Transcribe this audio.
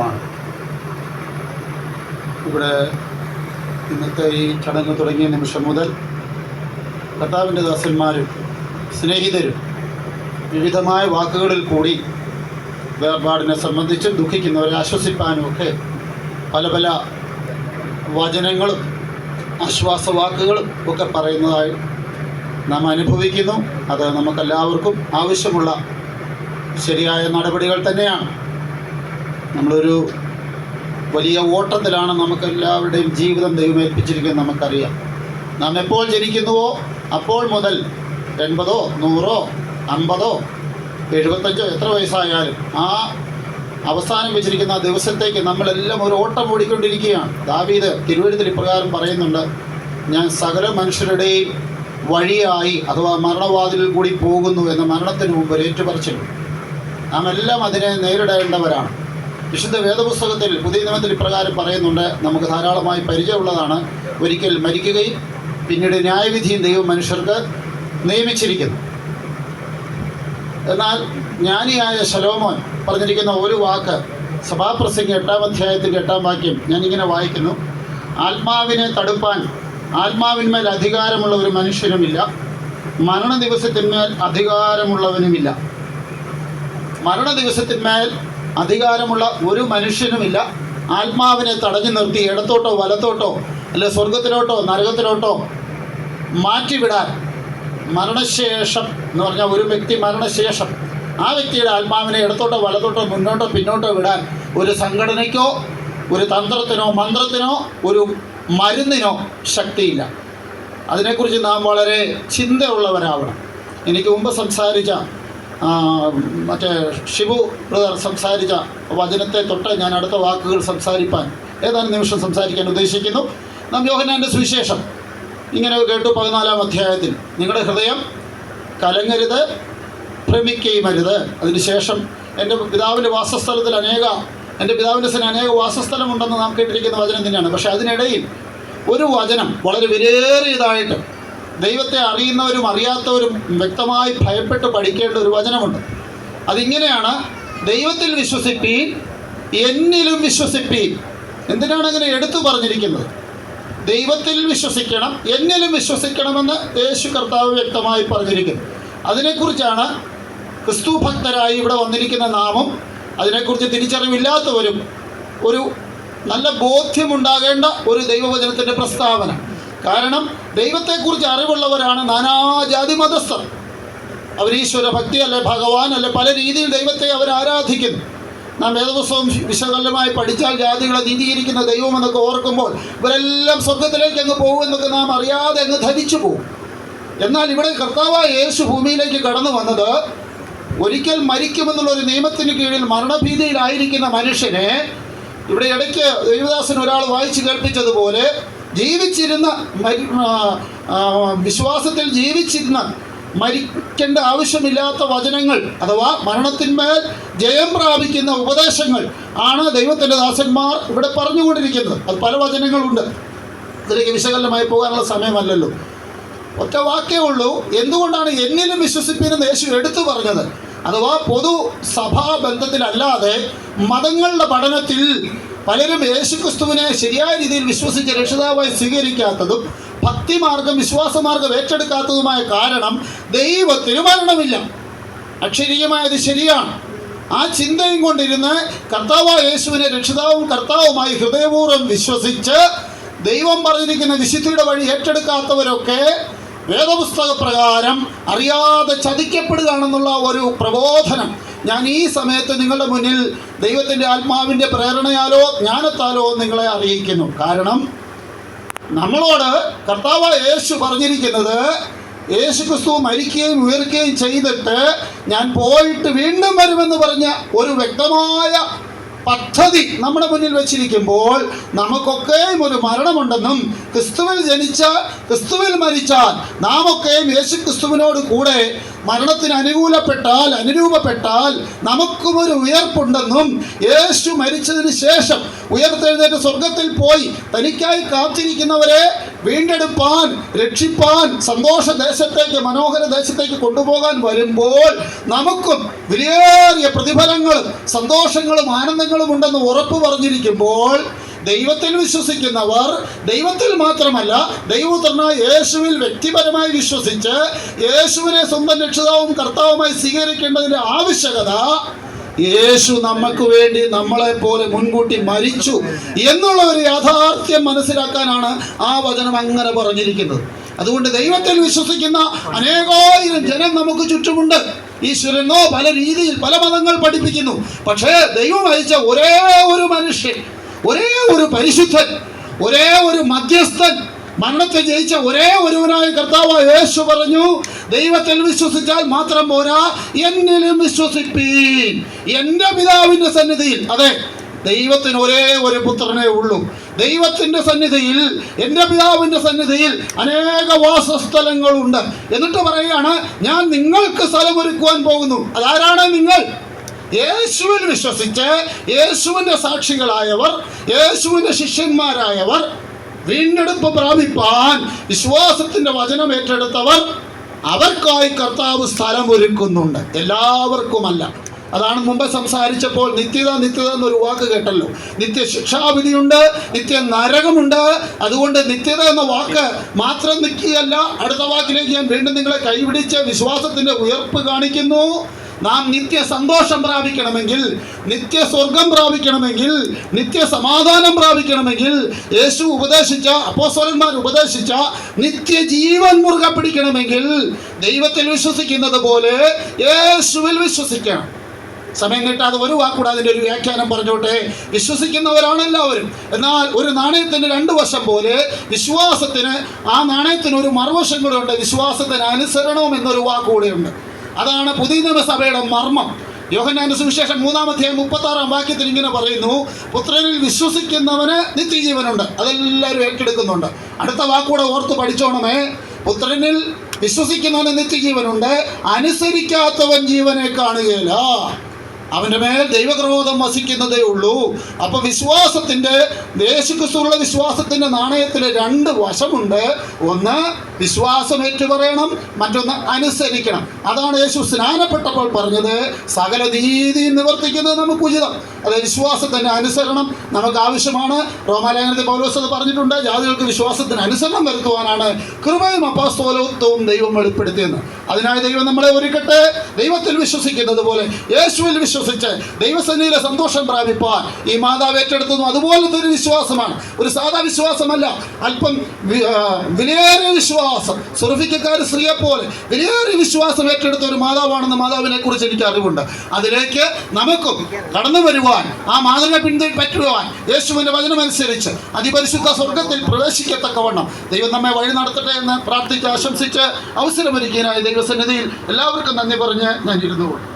അനുഭവമാണ് ഇവിടെ ഇന്നത്തെ ഈ ചടങ്ങ് തുടങ്ങിയ നിമിഷം മുതൽ കർത്താവിന്റെ ദാസന്മാരും സ്നേഹിതരും വിവിധമായ വാക്കുകളിൽ കൂടി വേർപാടിനെ സംബന്ധിച്ച് ദുഃഖിക്കുന്നവരെ ആശ്വസിപ്പാനും ഒക്കെ പല പല വചനങ്ങളും ആശ്വാസവാക്കുകളും ഒക്കെ പറയുന്നതായി നാം അനുഭവിക്കുന്നു. അത് നമുക്കെല്ലാവർക്കും ആവശ്യമുള്ള ശരിയായ നടപടികൾ തന്നെയാണ്. നമ്മളൊരു വലിയ ഓട്ടത്തിലാണ് നമുക്ക് എല്ലാവരുടെയും ജീവിതം ദൈവമേൽപ്പിച്ചിരിക്കുന്നത് നമുക്കറിയാം. നാം എപ്പോൾ ജനിക്കുന്നുവോ അപ്പോൾ മുതൽ എൺപതോ നൂറോ അമ്പതോ എഴുപത്തഞ്ചോ എത്ര വയസ്സായാലും ആ അവസാനം വെച്ചിരിക്കുന്ന ആ ദിവസത്തേക്ക് നമ്മളെല്ലാം ഒരു ഓട്ടം ഓടിക്കൊണ്ടിരിക്കുകയാണ്. ദാവീദ് തിരുവഴുത്തിൽ ഇപ്രകാരം പറയുന്നുണ്ട് ഞാൻ സകല മനുഷ്യരുടെയും വഴിയായി അഥവാ മരണവാതിലിൽ കൂടി പോകുന്നു എന്ന മരണത്തിന് മുമ്പ് ഒരു നാം എല്ലാം അതിനെ നേരിടേണ്ടവരാണ്. വിശുദ്ധ വേദപുസ്തകത്തിൽ പുതിയ നിയമത്തിൽ ഇപ്രകാരം പറയുന്നുണ്ട്. നമുക്ക് ധാരാളമായി പരിചയമുള്ളതാണ്. ഒരിക്കൽ മരിക്കുകയും പിന്നീട് ന്യായവിധിയും ദൈവം മനുഷ്യർക്ക് നിയമിച്ചിരിക്കുന്നു. എന്നാൽ ജ്ഞാനിയായ ശലോമോൻ പറഞ്ഞിരിക്കുന്ന ഒരു വാക്ക് സഭാപ്രസംഗി എട്ടാം അധ്യായത്തിന്റെ എട്ടാം വാക്യം ഞാനിങ്ങനെ വായിക്കുന്നു. ആത്മാവിനെ തടുപ്പാൻ ആത്മാവിന്മേൽ അധികാരമുള്ള ഒരു മനുഷ്യനുമില്ല. മരണ ദിവസത്തിന്മേൽ അധികാരമുള്ളവനുമില്ല. മരണ ദിവസത്തിന്മേൽ അധികാരമുള്ള ഒരു മനുഷ്യനുമില്ല. ആത്മാവിനെ തടഞ്ഞു നിർത്തി ഇടത്തോട്ടോ വലത്തോട്ടോ അല്ലെ സ്വർഗത്തിലോട്ടോ നരകത്തിലോട്ടോ മാറ്റിവിടാൻ മരണശേഷം എന്ന് പറഞ്ഞാൽ ഒരു വ്യക്തി മരണശേഷം ആ വ്യക്തിയുടെ ആത്മാവിനെ ഇടത്തോട്ടോ വലത്തോട്ടോ മുന്നോട്ടോ പിന്നോട്ടോ വിടാൻ ഒരു സംഘടനയ്ക്കോ ഒരു തന്ത്രത്തിനോ മന്ത്രത്തിനോ ഒരു മരുന്നിനോ ശക്തിയില്ല. അതിനെക്കുറിച്ച് നാം വളരെ ചിന്തയുള്ളവരാവണം. എനിക്ക് മുമ്പ് സംസാരിച്ച മറ്റേ ഷിബു ബ്രദർ സംസാരിച്ച വചനത്തെ തൊട്ട് ഞാൻ അടുത്ത വാക്കുകൾ സംസാരിപ്പാൻ ഏതാനും നിമിഷം സംസാരിക്കാൻ ഉദ്ദേശിക്കുന്നു. നാം യോഹനാന്റെ സുവിശേഷം. ഇങ്ങനെ കേട്ടു പതിനാലാം അധ്യായത്തിൽ. നിങ്ങളുടെ ഹൃദയം കലങ്ങരുത് ഭ്രമിക്കുകയും അരുത് അതിനുശേഷം എന്റെ പിതാവിന്റെ വാസസ്ഥലത്തിൽ അനേക എന്റെ പിതാവിന്റെ സ്ഥലം അനേക വാസസ്ഥലമുണ്ടെന്ന് നാം കേട്ടിരിക്കുന്ന വചനം തന്നെയാണ്. പക്ഷേ അതിനിടയിൽ ഒരു വചനം വളരെ വിലയേറിയതായിട്ട് ദൈവത്തെ അറിയുന്നവരും അറിയാത്തവരും വ്യക്തമായി ഭയപ്പെട്ട് പഠിക്കേണ്ട ഒരു വചനമുണ്ട്. അതിങ്ങനെയാണ് ദൈവത്തിൽ വിശ്വസിപ്പീൻ എന്നിലും വിശ്വസിപ്പീൻ. എന്തിനാണ് അങ്ങനെ എടുത്തു പറഞ്ഞിരിക്കുന്നത്? ദൈവത്തിൽ വിശ്വസിക്കണം എന്നിലും വിശ്വസിക്കണമെന്ന് യേശു കർത്താവ് വ്യക്തമായി പറഞ്ഞിരിക്കുന്നു. അതിനെക്കുറിച്ചാണ് ക്രിസ്തു ഭക്തരായി ഇവിടെ വന്നിരിക്കുന്ന നാമം അതിനെക്കുറിച്ച് തിരിച്ചറിവില്ലാത്തവരും ഒരു നല്ല ബോധ്യമുണ്ടാകേണ്ട ഒരു ദൈവവചനത്തിന്റെ പ്രസ്താവന. കാരണം ദൈവത്തെക്കുറിച്ച് അറിവുള്ളവരാണ് നാനാജാതി മതസ്ഥർ. അവർ ഈശ്വര ഭക്തി അല്ലെ ഭഗവാൻ അല്ലെ പല രീതിയിൽ ദൈവത്തെ അവർ ആരാധിക്കുന്നു. നാം വേദപുസ്തകം വിശകലനമായി പഠിച്ചാൽ ജാതികളെ നീതീകരിക്കുന്ന ദൈവമെന്നൊക്കെ ഓർക്കുമ്പോൾ ഇവരെല്ലാം സ്വർഗത്തിലേക്ക് അങ്ങ് പോകുമെന്നൊക്കെ നാം അറിയാതെ അങ്ങ് ധരിച്ചു പോകും. എന്നാൽ ഇവിടെ കർത്താവായ യേശു ഭൂമിയിലേക്ക് കടന്നു വന്നത് ഒരിക്കൽ മരിക്കുമെന്നുള്ള ഒരു നിയമത്തിന് കീഴിൽ മരണഭീതിയിലായിരിക്കുന്ന മനുഷ്യനെ ഇവിടെ ഇടയ്ക്ക് ദേവദാസൻ ഒരാൾ വായിച്ചു കേൾപ്പിച്ചതുപോലെ ജീവിച്ചിരുന്ന വിശ്വാസത്തിൽ ജീവിച്ചിരുന്ന മരിക്കേണ്ട ആവശ്യമില്ലാത്ത വചനങ്ങൾ അഥവാ മരണത്തിന്മേൽ ജയം പ്രാപിക്കുന്ന ഉപദേശങ്ങൾ ആണ് ദൈവത്തിന്റെ ദാസന്മാർ ഇവിടെ പറഞ്ഞുകൊണ്ടിരിക്കുന്നത്. അത് പല വചനങ്ങളുണ്ട്. ഇതിലേക്ക് വിശകലനമായി പോകാനുള്ള സമയമല്ലല്ലോ. ഒറ്റ വാക്കേ ഉള്ളൂ. എന്തുകൊണ്ടാണ് എന്നിലും വിശ്വസിപ്പിനെന്ന് യേശു എടുത്തു പറഞ്ഞത്? അഥവാ പൊതു സഭാ ബന്ധത്തിലല്ലാതെ മതങ്ങളുടെ പഠനത്തിൽ പലരും യേശുക്രിസ്തുവിനെ ശരിയായ രീതിയിൽ വിശ്വസിച്ച് രക്ഷിതാവായി സ്വീകരിക്കാത്തതും ഭക്തിമാർഗം വിശ്വാസമാർഗം ഏറ്റെടുക്കാത്തതുമായ കാരണം ദൈവത്തിന് മരണമില്ല. അക്ഷരീയമായത് ശരിയാണ്. ആ ചിന്തയും കൊണ്ടിരുന്ന് കർത്താവായ യേശുവിനെ രക്ഷിതാവും കർത്താവുമായി ഹൃദയപൂർവം വിശ്വസിച്ച് ദൈവം പറഞ്ഞിരിക്കുന്ന വിശുദ്ധിയുടെ വഴി ഏറ്റെടുക്കാത്തവരൊക്കെ വേദപുസ്തക പ്രകാരം അറിയാതെ ചതിക്കപ്പെടുകയാണെന്നുള്ള ഒരു പ്രബോധനം ഞാൻ ഈ സമയത്ത് നിങ്ങളുടെ മുന്നിൽ ദൈവത്തിന്റെ ആത്മാവിന്റെ പ്രേരണയാലോ ജ്ഞാനത്താലോ നിങ്ങളെ അറിയിക്കുന്നു. കാരണം നമ്മളോട് കർത്താവ് യേശു പറഞ്ഞിരിക്കുന്നത് യേശു ക്രിസ്തു മരിക്കുകയും ഉയർക്കുകയും ചെയ്തിട്ട് ഞാൻ പോയിട്ട് വീണ്ടും വരുമെന്ന് പറഞ്ഞ ഒരു വ്യക്തമായ പദ്ധതി നമ്മുടെ മുന്നിൽ വെച്ചിരിക്കുമ്പോൾ നമുക്കൊക്കെയും ഒരു മരണമുണ്ടെന്നും ക്രിസ്തുവിൽ ജനിച്ച ക്രിസ്തുവിൽ മരിച്ചാൽ നാം ഒക്കെയും യേശു ക്രിസ്തുവിനോട് കൂടെ മരണത്തിന് അനുകൂലപ്പെട്ടാൽ അനുരൂപപ്പെട്ടാൽ നമുക്കും ഒരു ഉയർപ്പുണ്ടെന്നും യേശു മരിച്ചതിന് ശേഷം ഉയർത്തെഴുന്നേറ്റ് സ്വർഗത്തിൽ പോയി തനിക്കായി കാത്തിരിക്കുന്നവരെ വീണ്ടെടുപ്പാൻ രക്ഷിപ്പാൻ സന്തോഷ ദേശത്തേക്ക് മനോഹര ദേശത്തേക്ക് കൊണ്ടുപോകാൻ വരുമ്പോൾ നമുക്കും വിലയേറിയ പ്രതിഫലങ്ങളും സന്തോഷങ്ങളും ആനന്ദങ്ങളും ഉണ്ടെന്ന് ഉറപ്പ് പറഞ്ഞിരിക്കുമ്പോൾ ദൈവത്തിൽ വിശ്വസിക്കുന്നവർ ദൈവത്തിൽ മാത്രമല്ല ദൈവപുത്രനായ യേശുവിൽ വ്യക്തിപരമായി വിശ്വസിച്ച് യേശുവിനെ സ്വന്തം രക്ഷിതാവും കർത്താവുമായി സ്വീകരിക്കേണ്ടതിന്റെ ആവശ്യകത യേശു നമുക്ക് വേണ്ടി നമ്മളെ പോലെ മുൻകൂട്ടി മരിച്ചു എന്നുള്ള ഒരു യാഥാർത്ഥ്യം മനസ്സിലാക്കാനാണ് ആ വചനം അങ്ങനെ പറഞ്ഞിരിക്കുന്നത്. അതുകൊണ്ട് ദൈവത്തിൽ വിശ്വസിക്കുന്ന അനേകായിരം ജനം നമുക്ക് ചുറ്റുമുണ്ട്. ഈശ്വരനോ പല രീതിയിൽ പല മതങ്ങൾ പഠിപ്പിക്കുന്നു. പക്ഷേ ദൈവം അയച്ച ഒരേ ഒരു മനുഷ്യൻ ഒരേ ഒരു പരിശുദ്ധൻ ഒരേ ഒരു മധ്യസ്ഥൻ മരണത്തെ ജയിച്ച ഒരേ ഒരുവനായ കർത്താവ് യേശു പറഞ്ഞു ദൈവത്തിൽ വിശ്വസിച്ചാൽ മാത്രം പോരാ എന്നിലും വിശ്വസിപ്പീൻ. എന്റെ പിതാവിന്റെ സന്നിധിയിൽ അതെ ദൈവത്തിന് ഒരേ ഒരു പുത്രനേ ഉള്ളൂ. ദൈവത്തിന്റെ സന്നിധിയിൽ എന്റെ പിതാവിന്റെ സന്നിധിയിൽ അനേക വാസസ്ഥലങ്ങളുണ്ട്. എന്നിട്ട് പറയുകയാണ് ഞാൻ നിങ്ങൾക്ക് സ്ഥലമൊരുക്കുവാൻ പോകുന്നു. അതാരാണ് നിങ്ങൾ? യേശുവിൽ വിശ്വസിച്ച് യേശുവിന്റെ സാക്ഷികളായവർ യേശുവിന്റെ ശിഷ്യന്മാരായവർ. വീണ്ടെടുപ്പ് പ്രാപിപ്പാൻ വിശ്വാസത്തിന്റെ വചനം ഏറ്റെടുത്തവർ അവർക്കായി കർത്താവ് സ്ഥലം ഒരുക്കുന്നുണ്ട്. എല്ലാവർക്കുമല്ല. അതാണ് മുമ്പ് സംസാരിച്ചപ്പോൾ നിത്യത നിത്യത എന്നൊരു വാക്ക് കേട്ടല്ലോ. നിത്യ ശിക്ഷാവിധിയുണ്ട് നിത്യ നരകമുണ്ട്. അതുകൊണ്ട് നിത്യത എന്ന വാക്ക് മാത്രം നിൽക്കുകയല്ല അടുത്ത വാക്കിലേക്ക് ഞാൻ വീണ്ടും നിങ്ങളെ കൈപിടിച്ച് വിശ്വാസത്തിന്റെ ഉയർപ്പ് കാണിക്കുന്നു. നാം നിത്യ സന്തോഷം പ്രാപിക്കണമെങ്കിൽ നിത്യ സ്വർഗം പ്രാപിക്കണമെങ്കിൽ നിത്യ സമാധാനം പ്രാപിക്കണമെങ്കിൽ യേശു ഉപദേശിച്ച അപ്പോസ്വലന്മാർ ഉപദേശിച്ച നിത്യ ജീവൻ മുറുകെ പിടിക്കണമെങ്കിൽ ദൈവത്തിൽ വിശ്വസിക്കുന്നത് പോലെ യേശുവിൽ വിശ്വസിക്കണം. സമയം കിട്ടാതെ ഒരു വാക്കൂടെ അതിന്റെ ഒരു വ്യാഖ്യാനം പറഞ്ഞോട്ടെ. വിശ്വസിക്കുന്നവരാണ് എല്ലാവരും. എന്നാൽ ഒരു നാണയത്തിന്റെ രണ്ട് വശം പോലെ വിശ്വാസത്തിന് ആ നാണയത്തിന് ഒരു മറുവശം കൂടെ ഉണ്ട്. വിശ്വാസത്തിന് അനുസരണവും എന്നൊരു വാക്കുകൂടെയുണ്ട് അതാണ് പുതിയ നിയമസഭയുടെ മർമ്മം. യോഹന്നാന്റെ സുവിശേഷം മൂന്നാമധ്യായം മുപ്പത്തി ആറാം വാക്യത്തിൽ ഇങ്ങനെ പറയുന്നു പുത്രനിൽ വിശ്വസിക്കുന്നവന് നിത്യജീവനുണ്ട്. അതെല്ലാവരും ഏറ്റെടുക്കുന്നുണ്ട്. അടുത്ത വാക്കൂടെ ഓർത്ത് പഠിച്ചോണമേ. പുത്രനിൽ വിശ്വസിക്കുന്നവന് നിത്യജീവനുണ്ട് അനുസരിക്കാത്തവൻ ജീവനെ കാണുകയില്ല. അവന്റെ മേൽ ദൈവക്രോധം വസിക്കുന്നതേ ഉള്ളൂ. അപ്പൊ വിശ്വാസത്തിന്റെ ദേശക്രിസ്തുള്ള വിശ്വാസത്തിന്റെ നാണയത്തിൽ രണ്ട് വശമുണ്ട്. ഒന്ന് വിശ്വാസം ഏറ്റുപറയണം. മറ്റൊന്ന് അനുസരിക്കണം. അതാണ് യേശു സ്നാനപ്പെട്ടപ്പോൾ പറഞ്ഞത്. സകല നീതി നിവർത്തിക്കുന്നത് നമുക്ക് ഉചിതം. അത് വിശ്വാസത്തിന്റെ അനുസരണം നമുക്ക് ആവശ്യമാണ്. റോമാലേഖനത്തിൽ പൗലോസ് അത് പറഞ്ഞിട്ടുണ്ട്. ജാതികൾക്ക് വിശ്വാസത്തിന് അനുസരണം വരുത്തുവാനാണ് കൃപയും അപ്പാസ്തോലത്വവും ദൈവം വെളിപ്പെടുത്തിയെന്ന്. അതിനായി ദൈവം നമ്മളെ ഒരുക്കട്ടെ. ദൈവത്തിൽ വിശ്വസിക്കുന്നത് പോലെ യേശുവിൽ വിശ്വസിച്ച് ദൈവസന്നിധിയിലെ സന്തോഷം പ്രാപിപ്പാൻ ഈ മാതാവ് ഏറ്റെടുത്തതും അതുപോലത്തെ ഒരു വിശ്വാസമാണ്. ഒരു സാധാ വിശ്വാസമല്ല. അല്പം വിലയേറെ വിശ്വാസം. സുറഫിക്കക്കാർ സ്ത്രീയെ പോലെ വിലയേറിയ വിശ്വാസം ഏറ്റെടുത്ത ഒരു മാതാവാണെന്ന് മാതാവിനെ കുറിച്ച് എനിക്ക് അറിവുണ്ട്. അതിലേക്ക് നമുക്കും കടന്നു വരുവാൻ ആ മാതൃക പിന്തുടരുവാൻ യേശുവിന്റെ വചനമനുസരിച്ച് അതിപരിശുദ്ധ സ്വർഗത്തിൽ പ്രവേശിക്കത്തക്കവണ്ണം ദൈവം നമ്മെ വഴി നടത്തട്ടെ എന്ന് പ്രാർത്ഥിച്ച് ആശംസിച്ച് അവസരമൊരുക്കിയതിനായി ദൈവസന്നിധിയിൽ എല്ലാവർക്കും നന്ദി പറഞ്ഞ് ഞാൻ ഇരുന്നുകൊള്ളു